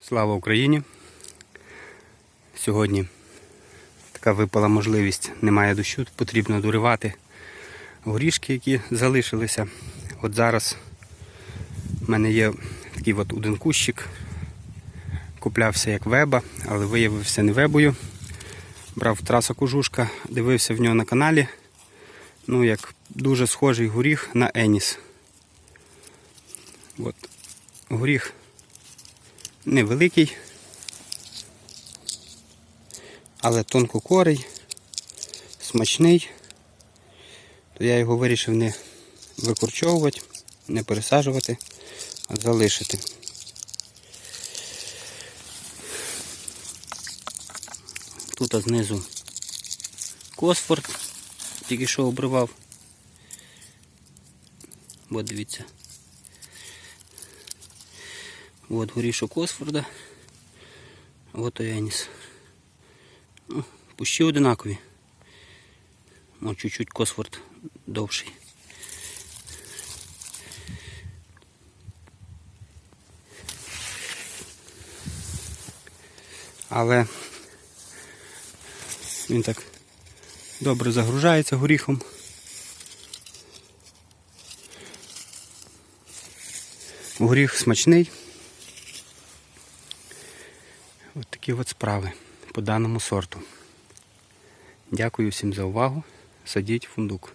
Слава Україні! Сьогодні така випала можливість, немає дощу, потрібно доривати горішки, які залишилися. От зараз в мене є такий от один кущик. Куплявся як веба, але виявився не вебою. Брав траса кожушка, дивився в нього на каналі. Ну, як дуже схожий горіх на Еніс. От горіх невеликий, але тонкокорий, смачний, то я його вирішив не викорчовувати, не пересаджувати, а залишити. Тут знизу Косфорд, тільки що обривав. От дивіться. От горішок Осфорда. От Ояніс. Ну, Пущі одинакові. О, чуть-чуть Косфорд довший. Але він так добре загружається горіхом. Горіх смачний. Ось такі от справи по даному сорту. Дякую всім за увагу. Садіть фундук.